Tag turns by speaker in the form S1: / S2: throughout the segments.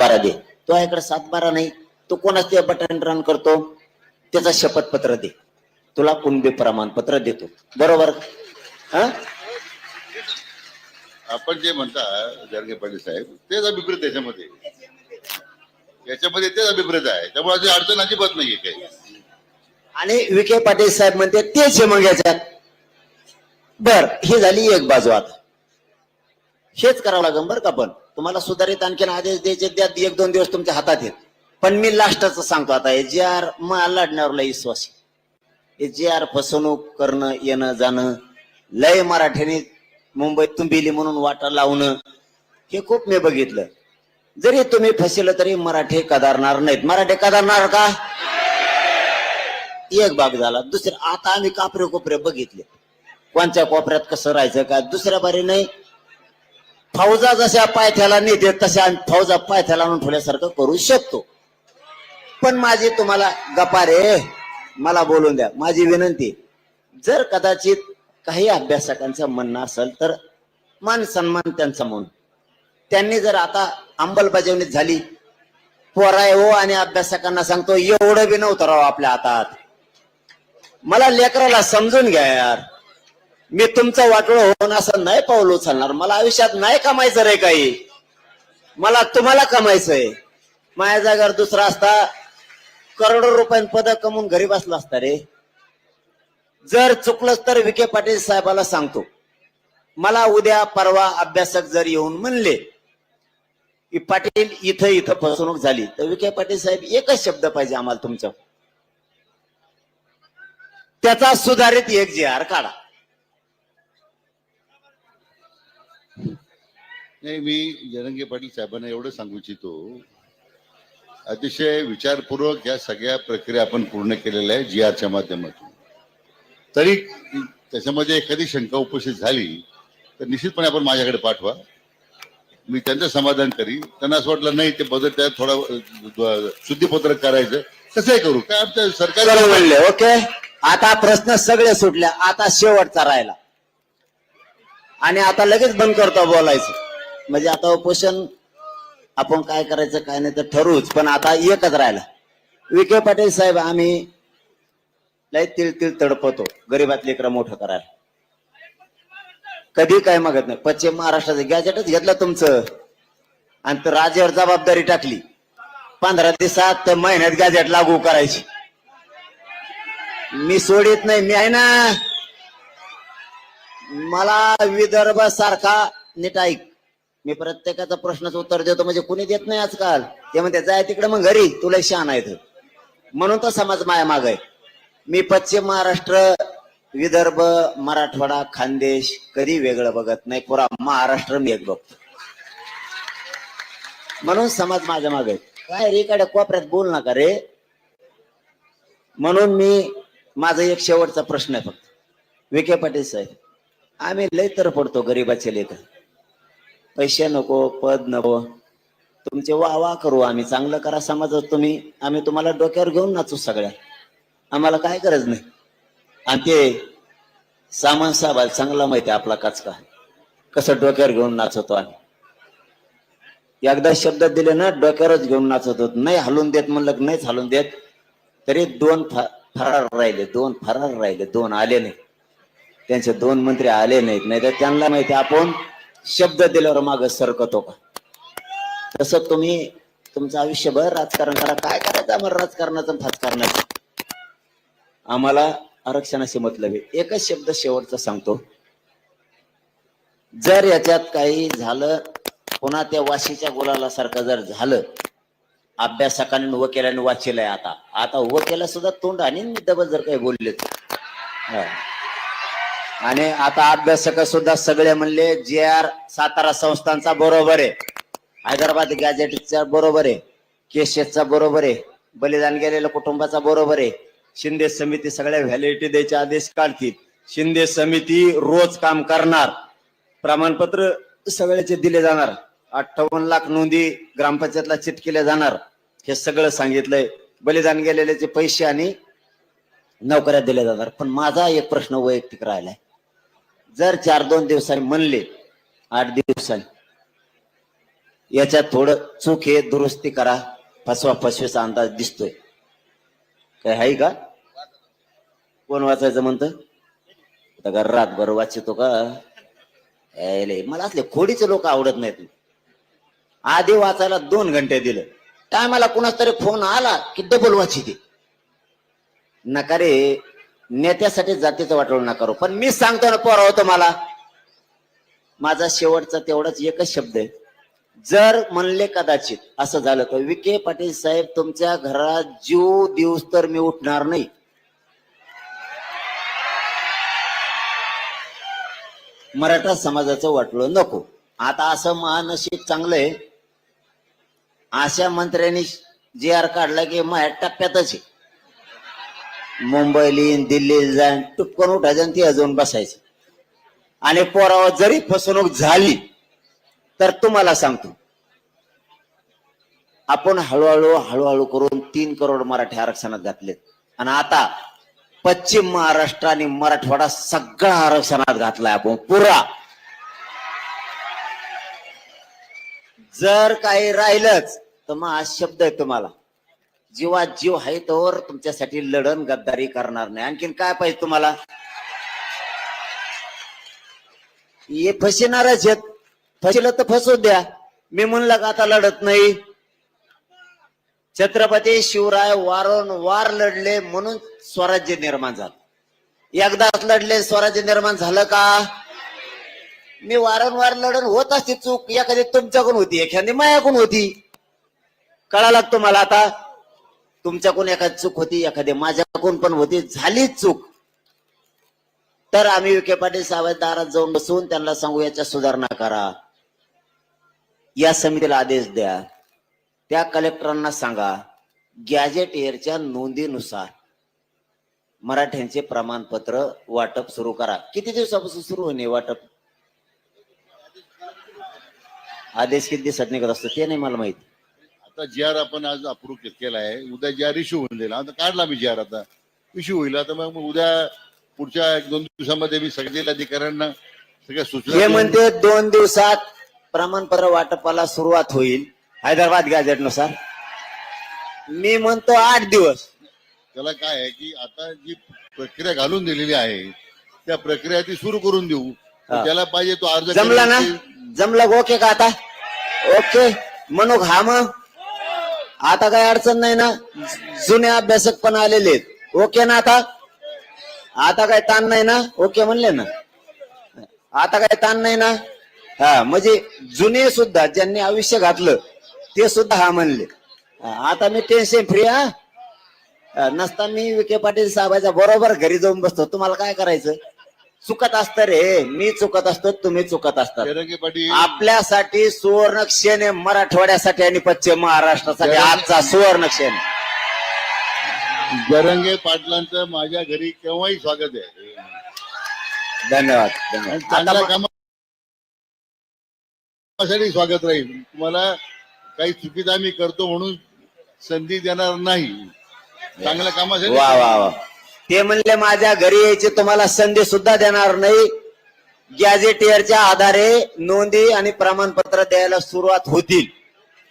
S1: बारा दे. तो इकडे सात बारा नाही. तो कोणाच ते बटन रन करतो? त्याचा शपथपत्र दे. तुला कुणबी प्रमाणपत्र देतो. बरोबर? हा?
S2: आपण जे म्हणता जरगे पाटील साहेब तेच अभिप्रेत त्याच्यामध्ये. याच्यामध्ये तेच अभिप्रेत आहे. त्यामुळे अशी अडचण अजिबात नाहीये काही.
S1: आणि विखे पाटील साहेब म्हणते तेच आहे मग याच्यात. बर ही झाली एक बाजू आता. हेच करावं लागेल बरं का पण. तुम्हाला सुधारित आणखीन आदेश द्यायचे द्या एक दोन दिवस तुमच्या हातात आहेत. पण मी लास्टच सांगतो आता एच जी आर मला लढण्यावरला विश्वास एच जी आर फसवणूक करणं येणं जाणं लय मराठ्याने मुंबईत तुंबिली म्हणून वाटा लावणं हे खूप मी बघितलं. जरी तुम्ही फसिलं तरी मराठी कदारणार नाहीत. मराठी कदारणार का? एक भाग झाला दुसरा आता आम्ही कापरे कोपरे बघितले. कोणत्या कोपऱ्यात कसं राहायचं काय दुसऱ्या बारी नाही. फौजा जशा पायथ्याला नेते तशा आम्ही फौजा पायथ्याला आणून ठेवल्यासारखं करू शकतो. पण माझी तुम्हाला गपारे मला बोलून द्या. माझी विनंती जर कदाचित काही अभ्यासकांचं म्हणणं असेल तर मान सन्मान त्यांचा म्हणून. त्यांनी जर आता अंमलबजावणी झाली पोराय हो आणि अभ्यासकांना सांगतो एवढं बी नव्हतं राव आपल्या हातात. मला लेकराला समजून घ्या यार. मी तुमचं वाटोळ होऊन असं नाही पाऊल उचलणार. मला आयुष्यात नाही कमायचं रे काही. मला तुम्हाला कमायचंय. माझ्या जागेवर दुसरा असता करोडो रुपयांत पद कमवून घरी बसला असता रे. जर चुकलंच तर विखे पाटील साहेबाला सांगतो. मला उद्या परवा अभ्यासक जर येऊन म्हणले की पाटील इथं इथं फसवणूक झाली. तर विखे पाटील साहेब एकच शब्द पाहिजे आम्हाला तुमच्या त्याचा सुधारित एक जे आर काढा.
S2: नाही मी जरंगे पाटील साहेबांना एवढं सांगू इच्छितो अतिशय विचारपूर्वक या सगळ्या प्रक्रिया आपण पूर्ण केलेल्या आहे जी आरच्या माध्यमातून. तरी त्याच्यामध्ये एखादी शंका उपस्थित झाली तर निश्चितपणे आपण माझ्याकडे पाठवा. मी त्यांचं समाधान करी त्यांना असं वाटलं नाही ते बदल त्यात थोडं शुद्धीपत्रक करायचं. तसंही करू काय
S1: आमच्या
S2: सरकार
S1: म्हणले ओके? आता प्रश्न सगळे सुटले आता शेवटचा राहिला. आणि आता लगेच बंद करतो बोलायचं. म्हणजे आता उपोषण आपण काय करायचं काय नाही तर ठरवूच. पण आता एकच राहिला. विखे पाटील साहेब आम्ही लय तिळ तिळ तडपतो. गरीबात लेकरं मोठं करायला. कधी काय मागत नाही. पश्चिम महाराष्ट्राचं गॅजेटच घेतलं तुमचं. आणि तर राज्यावर जबाबदारी टाकली. पंधरा दिवसात सात महिन्यात गॅजेट लागू करायची. मी सोडित नाही. मी आहे ना मला विदर्भ सारखा नीट ऐक. मी प्रत्येकाचा प्रश्नाचं उत्तर देतो म्हणजे कुणी देत नाही आजकाल. ते म्हणते जाय तिकडे मग घरी तुला शान आहे म्हणून तर समाज माया माग आहे. मी पश्चिम महाराष्ट्र विदर्भ मराठवाडा खानदेश कधी वेगळं बघत नाही पुरा महाराष्ट्र मी एक बघतो. म्हणून समाज माझ्या मागे काय रे काड्या कोपऱ्यात बोल नका रे. म्हणून मी माझा एक शेवटचा प्रश्न आहे फक्त. विखे पाटील साहेब आम्ही लय तर पडतो गरीबाचे लेखन पैसे नको पद नको. तुमचे वा वा करू आम्ही. चांगलं करा समाजात तुम्ही. आम्ही तुम्हाला डोक्यावर घेऊन नाचू सगळ्या. आम्हाला काय गरज नाही. आणि ते सामान साहेबाला चांगला माहिती आहे आपला काचका. कसं डोक्यावर घेऊन नाचवतो आम्ही. एकदा शब्द दिले ना डोक्यावरच घेऊन नाचत नाही हलून देत म्हणलं नाहीच हलून देत. तरी दोन फ- फरार राहिले दोन फरार राहिले दोन आले नाही. त्यांचे दोन मंत्री आले नाहीत. नाही तर त्यांना माहिती आपण शब्द दिल्यावर माग सरकतो का? तसं तुम्ही तुमचं आयुष्यभर राजकारण करा. काय करायचं आम्हाला राजकारणाचं फाजकारणाचं? आम्हाला आरक्षणाशी मतलब आहे. एकच शब्द शेवटचा सांगतो. जर याच्यात काही झालं पुन्हा त्या वाशीच्या गुलाला सारखं जर झालं अभ्यासकाने उभं वकिलाने वाचलंय आता. आता वकिला सुद्धा तोंड आणि डबल जर काही बोलले आणि आता अभ्यासक सुद्धा सगळे म्हणले जे आर सातारा संस्थांचा बरोबर आहे. हैदराबाद गॅजेटचा बरोबर आहे. केशेसचा बरोबर आहे. बलिदान गेलेल्या कुटुंबाचा बरोबर आहे. शिंदे समिती सगळ्या व्हॅलिडिटी द्यायचे आदेश काढतील. शिंदे समिती रोज काम करणार. प्रमाणपत्र सगळ्याचे दिले जाणार. अठ्ठावन्न लाख नोंदी ग्रामपंचायतला चिटकेल्या जाणार. हे सगळं सांगितलंय. बलिदान गेलेल्याचे पैसे आणि नोकऱ्या दिल्या जाणार. पण माझा एक प्रश्न वैयक्तिक राहिलाय. जर चार दोन दिवसांनी म्हणले आठ दिवसांनी याच्यात थोडं चूक हे दुरुस्ती करा फसवा फसवीचा अंदाज दिसतोय. काय आहे का? कोण वाचायचं म्हणतं? का रातभर वाचतो का? मला असले खोडीचे लोक आवडत नाहीत. आधी वाचायला दोन घंटे दिलं. टायमाला कुणाच तरी फोन आला की डबल वाची ते नका रे नेत्यासाठी जातीचं वाटवलं नका करू. पण मी सांगतो ना पोराव हो तुम्हाला. मला माझा शेवटचा तेवढाच एकच शब्द आहे. जर म्हणले कदाचित असं झालं तर. विखे पाटील साहेब तुमच्या घरात जीव दिवस तर मी उठणार नाही. मराठा समाजाचं वाटलं नको. आता असं महानशीब चांगलं आहे. अशा मंत्र्यांनी जे आर काढला की माझ्या टप्प्यातच आहे. मुंबईला येईन दिल्लीला जाईन टुपकन उठायचं आणि ती अजून बसायचं. आणि पोरावर जरी फसवणूक झाली तर तुम्हाला सांगतो आपण हळूहळू हळूहळू करून तीन करोड मराठी आरक्षणात घातलेत. आणि आता पश्चिम महाराष्ट्र आणि मराठवाडा सगळा आरक्षणात घातलाय आपण. पुरा. जर काही राहिलंच तर मग हा शब्द आहे तुम्हाला. जीवा जीव आहे तोवर तुमच्यासाठी लढण गद्दारी करणार नाही. आणखीन काय पाहिजे तुम्हाला? हे फसणारच आहेत. फसलं तर फसू द्या. मी म्हणलं का आता लढत नाही? छत्रपती शिवराय वारंवार लढले म्हणून स्वराज्य निर्माण झालं. एकदाच लढले स्वराज्य निर्माण झालं का? मी वारंवार लढण होत असते चूक. एखादी तुमच्याकडून होती एखादी मायाकडून होती. कळा लागतो मला आता? तुमच्याकडून एखादी चूक होती एखादी माझ्याकडून पण होती झाली चूक. तर आम्ही विखे पाटील साहेब दारात जाऊन बसून त्यांना सांगू याच्या सुधारणा करा. या समितीला आदेश द्या. त्या कलेक्टरांना सांगा गॅजेट एअरच्या नोंदीनुसार मराठ्यांचे प्रमाणपत्र वाटप सुरू करा. किती दिवसापासून सुरू होणे वाटप? आदेश किती दिवसात निघत असतो ते नाही मला माहिती.
S2: आता जी आर आपण आज अप्रूव्ह केला आहे उद्या जी आर इश्यू होऊन जाईल. आता काढला मी जी आर आता. इश्यू होईल. आता मग उद्या पुढच्या एक दोन दिवसामध्ये मी सगळ्या जिल्हाधिकाऱ्यांना सगळ्या सूचना
S1: हे म्हणते दोन दिवसात प्रमाणपत्र वाटपाला सुरुवात होईल. हैदराबाद गॅजेटनुसार मी म्हणतो आठ दिवस.
S2: त्याला काय आहे की आता जी प्रक्रिया घालून दिलेली आहे त्या प्रक्रिया ती सुरू करून देऊ.
S1: हा.
S2: त्याला पाहिजे तो अर्ज
S1: जमला ना? जमलं ओके का आता? ओके. म्हणू हा मग. आता काही अडचण नाही ना. जुने अभ्यासक पण आलेले आहेत. ओके ना आता? आता काय ताण नाही ना? ओके म्हणले ना? आता काय ताण नाही ना? हा म्हणजे जुने सुद्धा ज्यांनी आयुष्य घातलं ते सुद्धा हा म्हणले. आता मी टेन्शन फ्री हा. हा, नसता मी विखे पाटील साहेबाच्या बरोबर घरी जाऊन बसतो. तुम्हाला काय करायचं? चुकत असतं रे. मी चुकत असतो तुम्ही चुकत असतात.
S2: जरांगे पाटील.
S1: आपल्यासाठी सुवर्ण क्षण आहे मराठवाड्यासाठी आणि पश्चिम महाराष्ट्रासाठी आजचा सुवर्ण क्षण. आहे.
S2: जरंगे पाटलांचं माझ्या घरी केव्हाही स्वागत आहे.
S1: धन्यवाद
S2: आणि
S1: धन्यवाद
S2: चांगल्या
S1: आता
S2: कामासाठी स्वागत राहील. तुम्हाला काही चुकीचं आम्ही करतो म्हणून संधी देणार नाही. चांगल्या कामासाठी
S1: वा वा. वा ते म्हणले माझ्या घरी यायची तुम्हाला संधी सुद्धा देणार नाही. गॅझेटियरच्या आधारे नोंदी आणि प्रमाणपत्र द्यायला सुरुवात होतील.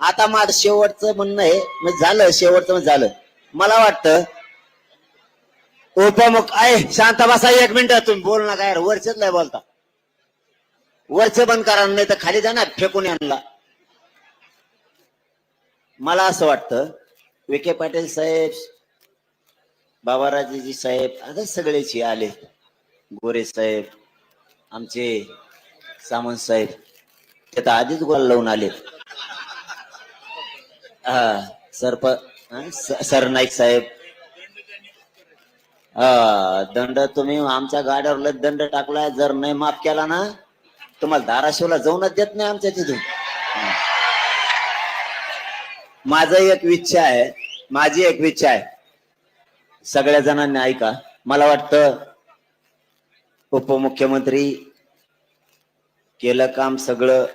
S1: आता माझं शेवटचं म्हणणं आहे म्हणजे झालं शेवटचं म्हणजे झालं. मला वाटतं उपमुख आहे शांत बसा एक मिनिट तुम्ही बोल ना काय वरचेच नाही बोलता. वरचे बंद करा नाही तर खाली जा ना फेकून आणला मला असं वाटतं विखे पाटील साहेब बाबा राजेजी साहेब आता सगळेच आले. गोरे साहेब आमचे सामंत साहेब ते तर आधीच गोल लावून आले हा सरप सरनाईक साहेब. हा दंड तुम्ही आमच्या गाड्यावर दंड टाकलाय जर नाही माफ केला ना तुम्हाला धाराशिवला जाऊनच देत नाही आमच्या तिथून. माझ एक इच्छा आहे माझी एक इच्छा आहे. सगळ्या जणांनी ऐका. मला वाटतं उपमुख्यमंत्री केलं काम सगळं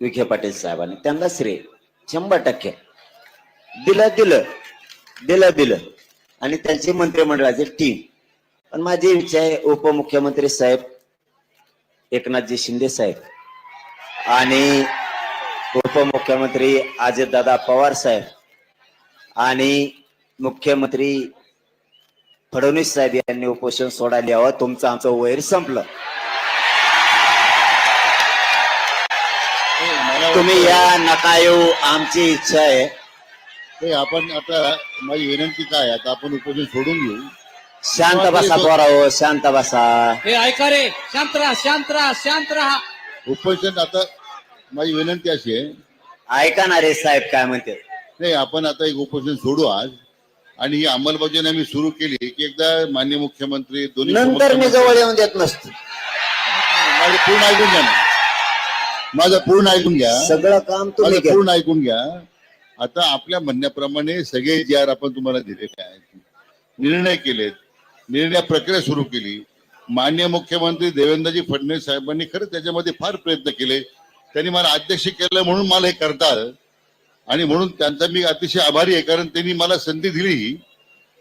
S1: विखे पाटील साहेबांनी. त्यांना श्रेय. शंभर टक्के. दिलं दिलं. दिलं दिलं. आणि त्यांची मंत्रिमंडळाची टीम पण माझी इच्छा आहे उपमुख्यमंत्री साहेब एकनाथजी शिंदे साहेब आणि उपमुख्यमंत्री अजितदादा पवार साहेब आणि मुख्यमंत्री फडणवीस साहेब यांनी उपोषण सोडायला यावं तुमचं आमचं वैर संपलं. तुम्ही या नका येऊ आमची इच्छा आहे.
S2: ते आपण आता माझी विनंती काय आता आपण उपोषण सोडून घेऊ.
S1: शांत बसा पोराओ शांत बसा.
S3: हे ऐका रे शांत राहा शांत राहा शांत राहा.
S2: उपोषण आता माझी विनंती अशी आहे.
S1: ऐका ना रे साहेब काय म्हणते.
S2: नाही आपण आता एक उपोषण सोडू आज. आणि ही अंमलबजावणी आम्ही सुरू केली की एकदा मान्य मुख्यमंत्री दोन्ही
S1: नंतर मी जवळ येऊन देत नसतो.
S2: माझं पूर्ण ऐकून घ्या ना. माझं पूर्ण ऐकून घ्या.
S1: सगळं काम तुम्ही
S2: माझं
S1: केलं.
S2: पूर्ण ऐकून घ्या. आता आपल्या म्हणण्याप्रमाणे सगळे जे आर आपण तुम्हाला दिलेले आहेत. निर्णय केलेत. निर्णय प्रक्रिया सुरू केली. मान्य मुख्यमंत्री देवेंद्रजी फडणवीस साहेबांनी खरं त्याच्यामध्ये फार प्रयत्न केले. त्यांनी मला अध्यक्ष केलं म्हणून मला हे करता आलं. आणि म्हणून त्यांचा मी अतिशय आभारी आहे कारण त्यांनी मला संधी दिली ही.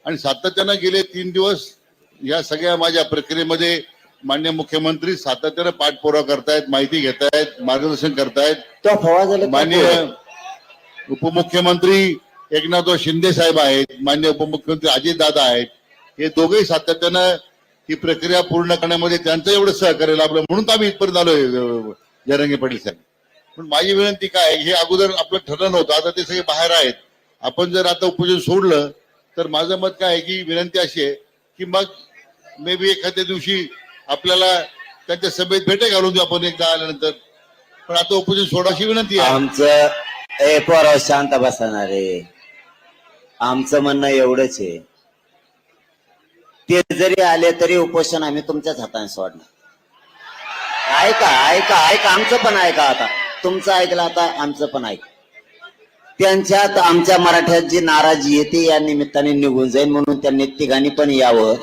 S2: आणि सातत्यानं गेले तीन दिवस या सगळ्या माझ्या प्रक्रियेमध्ये मान्य मुख्यमंत्री सातत्यानं पाठपुरावा करतायत माहिती घेतायत मार्गदर्शन करतायत. माननीय उपमुख्यमंत्री एकनाथराव शिंदे साहेब आहेत मान्य उपमुख्यमंत्री अजित दादा आहेत. हे दोघेही सातत्यानं ही प्रक्रिया पूर्ण करण्यामध्ये त्यांचं एवढं सहकार्य लाभलं म्हणून आम्ही इथपर्यंत आलोय अं, जरंगे पाटील साहेब. पण माझी विनंती काय हे अगोदर आपलं ठरलं नव्हतं आता ते सगळे बाहेर आहेत. आपण जर आता उपोजन सोडलं तर माझं मत काय आहे की विनंती अशी आहे की मग मे बी एखाद्या दिवशी आपल्याला त्यांच्या सभेत भेटे घालून देऊ आपण एकदा आल्यानंतर. पण आता उपोजन सोडाशी विनंती आहे.
S1: आमचं ए पोराव शांत बसणार आहे. आमचं म्हणणं एवढंच आहे. ते जरी आले तरी उपोषण आम्ही तुमच्याच हाताने सोडणार. ऐका ऐका ऐका आमचं पण ऐका आता. तुमचं ऐकलं आता आमचं पण ऐक. त्यांच्यात आमच्या मराठ्यात जी नाराजी आहे ती या निमित्ताने निघून जाईल म्हणून त्यांनी तिघांनी पण यावं.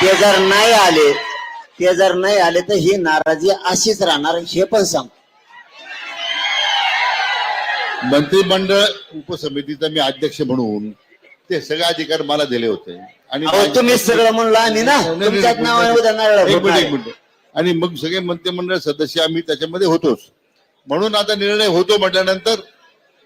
S1: ते जर नाही आले ते जर नाही आले तर ही नाराजी अशीच राहणार हे पण सांग.
S2: मंत्रिमंडळ उपसमितीचा मी अध्यक्ष म्हणून ते सगळे अधिकार मला दिले होते. आणि
S1: तुम्ही सगळं म्हणलं आणि ना. तुमच्यात नावाने
S2: नाही.
S1: उद्या नारळ.
S2: एक मिनिट. आणि मग सगळे मंत्रिमंडळ सदस्य आम्ही त्याच्यामध्ये होतोच. म्हणून आता निर्णय होतो म्हटल्यानंतर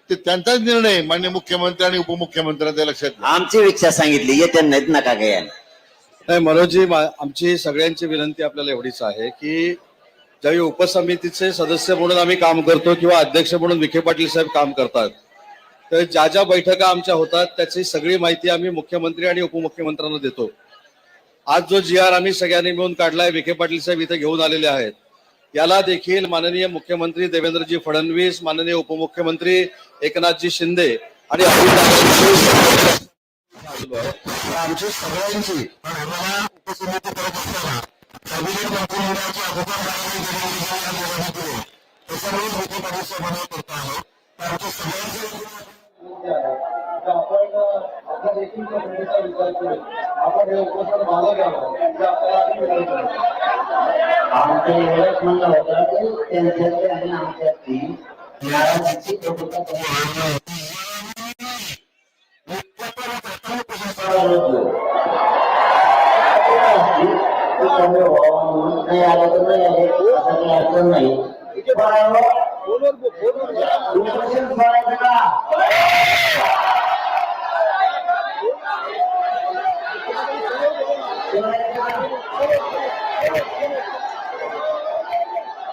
S2: ते त्यांचाच निर्णय मान्य मुख्यमंत्री आणि उपमुख्यमंत्र्यांच्या लक्षात घ्या.
S1: आमची इच्छा सांगितली येते नाहीत नका काय
S4: नाही मनोजजी मा- आमची सगळ्यांची विनंती आपल्याला एवढीच आहे की ज्यावेळी उपसमितीचे सदस्य म्हणून आम्ही काम करतो किंवा अध्यक्ष म्हणून विखे पाटील साहेब काम करतात तर ज्या ज्या बैठका आमच्या होतात त्याची सगळी माहिती आम्ही मुख्यमंत्री आणि उपमुख्यमंत्र्यांना देतो. आज जो जी आर आम्ही सगळ्यांनी मिळून काढलाय विखे पाटील साहेब इथे घेऊन आलेले आहेत. याला देखील माननीय मुख्यमंत्री देवेंद्रजी फडणवीस माननीय उपमुख्यमंत्री एकनाथजी शिंदे आणि
S5: आमची सगळ्यांची. त्याच्यामुळे विखे तर
S4: आपण आपल्या देखील विचार आपण हे मागं घ्यावं हे आपल्याला आधी
S6: आमचं एवढंच म्हणणं होतं की त्यांच्यातली आणि आमच्यातली नाराजीची कमी नाही आलं तर नाही आले असं अडचण नाही उपोषण सोडायचं का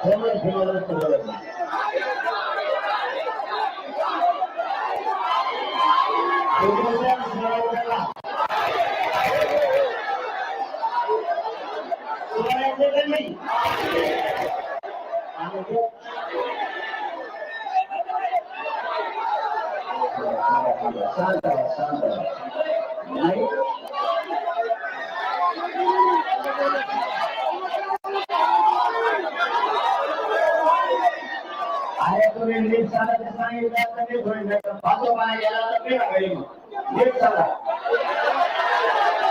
S6: ठेवलं- ठेवलं सगळं. उपोषण सोडायचं का? सोडायचं का नाही? आणि ते- शांत राहा, शांत राहा. नाही आहे तुम्ही नीट सांगायचं सांगितलं तर नीट होईल नाही तर फाटो पाणी गेला तर पिढा घरी मग. नीट सांगा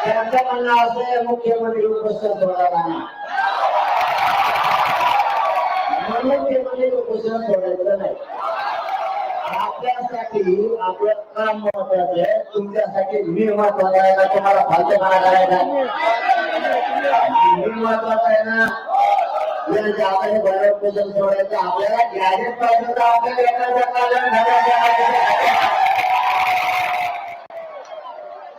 S6: त्यांचं म्हणणं असं मुख्यमंत्री उपस्थित होणार नाही म्हणून ते म्हणजे उपस्थित सोडायचं नाही आपल्यासाठी आपलं काम महत्वाचं आहे. तुमच्यासाठी मी महत्त्वाचा आहे ना तुम्हाला फालतूपणा करायचा मी महत्त्वाचा आहे ना
S1: बरोबर सोडायचं आपल्याला पाहिजे तर आपल्याला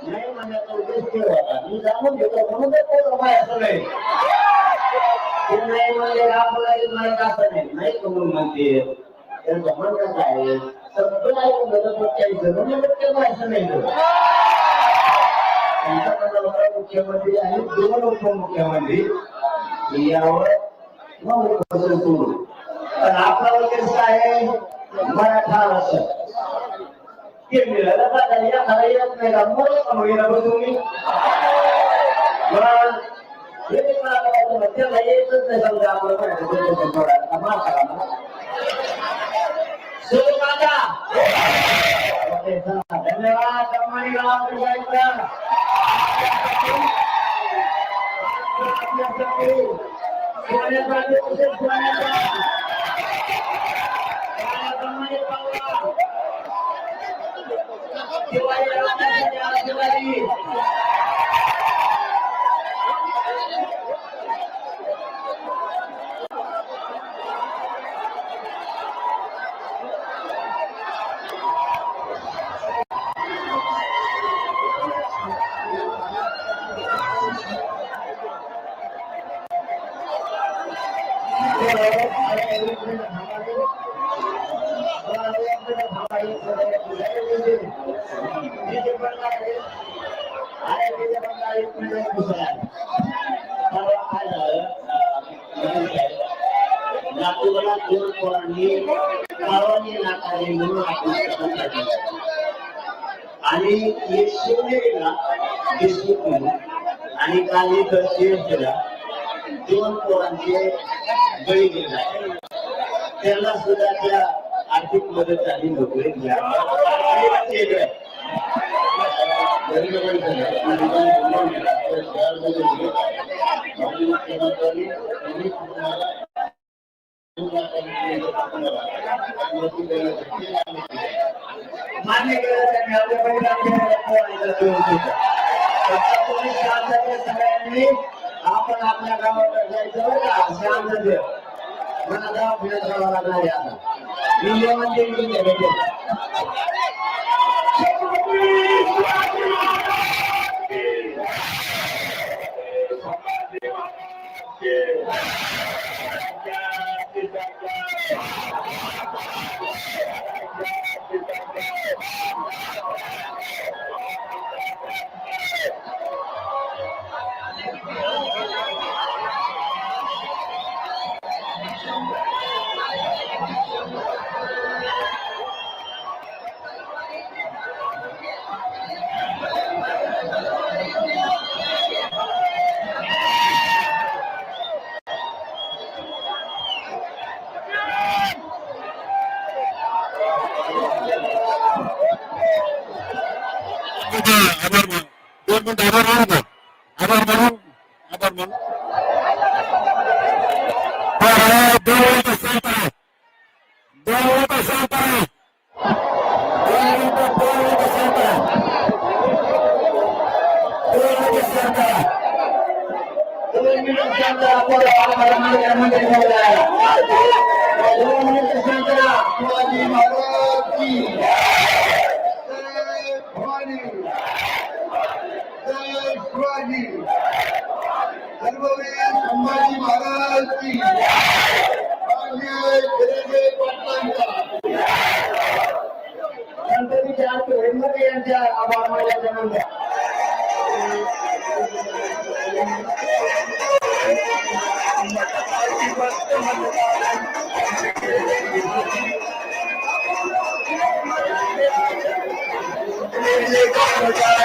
S1: नाही म्हणण्याचा उद्देश होता. मी जाणून घेतो म्हणून तर ते असं नाही ते नाही म्हणले आपल्याला नाही. नाही म्हणते. आहे? सगळं ऐकून जरूर नाही मुख्यमंत्री आणि दोन उपमुख्यमंत्री. यावर मग पण आपला आहे? मराठा ते मिळालं का येत नाही का? मग कमवीला हे मला त्याला येतच नाही समजा आपलं मराठी. बोलायला. माफ करा मला. सुरू काका. ओके, चला. धन्यवाद नागपूरला दोन पोरांनी गावाने नाकारले म्हणून आणि एक शिवनेरीला देशमुख म्हणून आणि काल एक दोन पोरांचे बळी गेला त्यांना सुद्धा त्या आर्थिक मदत आणि नोकरी मान्य केलं त्यांनी आपल्या सगळ्यांनी आपण आपल्या गावाकडे जायचं बरं का शांततेत मला दवाखान्यात जावं लागणार आहे आता मी जेवण देईन तुमच्या भेटेल
S2: आभार मानू दोन मिनिट आभार मानू
S1: शिवाजी. सर्ववीर संभाजी महाराज की हेमत यांच्या आभार माझ्या जन्म Oh, my God.